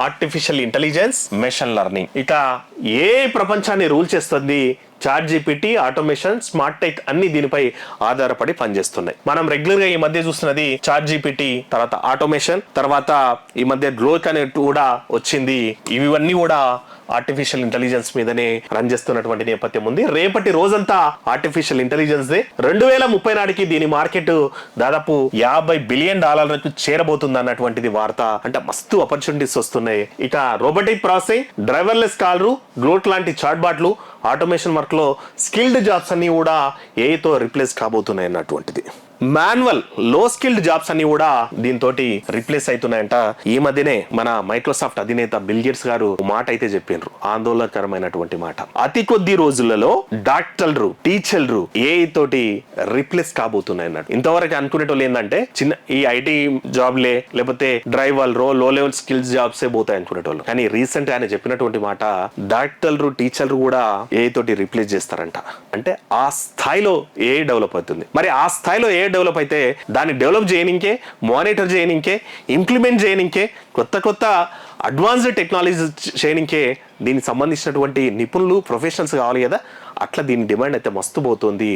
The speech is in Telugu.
ఆర్టిఫిషియల్ ఇంటెలిజెన్స్ మెషిన్ లెర్నింగ్ ఇక ఏ ప్రపంచాన్ని రూల్ చేస్తుంది? Chat GPT automation smart tech అన్ని దీనిపై ఆధారపడి పనిచేస్తున్నాయి. మనం రెగ్యులర్గా ఈ మధ్య చూస్తున్నది చాట్ జీపీటీ తర్వాత ఆటోమేషన్ తర్వాత ఈ మధ్య గ్లోక్ అనేది కూడా వచ్చింది. ఇవన్నీ కూడా ఆర్టిఫిషియల్ ఇంటెలిజెన్స్ మీదనే రన్ చేస్తున్నటువంటి నేపథ్యం ఉంది. రేపటి రోజంతా ఆర్టిఫిషియల్ ఇంటెలిజెన్స్ డే రెండు వేల ముప్పై నాటికి దీని మార్కెట్ దాదాపు యాభై బిలియన్ డాలర్లకు చేరబోతుంది అన్నటువంటిది వార్త. అంటే మస్తు ఆపర్చునిటీస్ వస్తున్నాయి. ఇక రోబోటిక్ ప్రాసెసింగ్ డ్రైవర్లెస్ కార్లు గ్లోట్ లాంటి చాట్ బాట్లు ఆటోమేషన్ వర్క్ లో స్కిల్డ్ జాబ్స్ అన్నీ కూడా ఏతో రిప్లేస్ కాబోతున్నాయి అన్నటువంటిది మాన్యువల్లో స్కిల్డ్ జాబ్స్ అన్ని కూడా దీంతో రిప్లేస్ అవుతున్నాయంట. ఈ మధ్యనే మన మైక్రోసాఫ్ట్ అధినేత బిల్ గేట్స్ గారు మాట అయితే చెప్పిండ్రు ఆందోళనకరమైనటువంటి మాట. అతి కొద్ది రోజులలో డాక్టర్లు టీచర్లు ఏ తోటి రిప్లేస్ కాబోతున్నాయి అన్నట్టు ఇంతవరకు అనుకునేటోళ్ళు ఏంటంటే చిన్న ఈ ఐటీ జాబ్లే లేకపోతే డ్రైవర్ రో లో లెవెల్ స్కిల్స్ జాబ్సే పోతాయి అనుకునేటోళ్ళు. కానీ రీసెంట్ ఆయన చెప్పినటువంటి మాట డాక్టర్లు టీచర్లు కూడా ఏ తోటి రిప్లేస్ చేస్తారంట. అంటే ఆ స్థాయిలో ఏ డెవలప్ అవుతుంది. మరి ఆ స్థాయిలో ఏ డెవలప్ అయితే దాన్ని డెవలప్ చేయనికే మానిటర్ చేయనికే ఇంప్లిమెంట్ చేయనికే కొత్త కొత్త అడ్వాన్స్డ్ టెక్నాలజీ చేయనికే దీనికి సంబంధించినటువంటి నిపుణులు ప్రొఫెషనల్స్ కావాలి కదా అట్లా దీని డిమాండ్ అయితే మస్తు పోతుంది.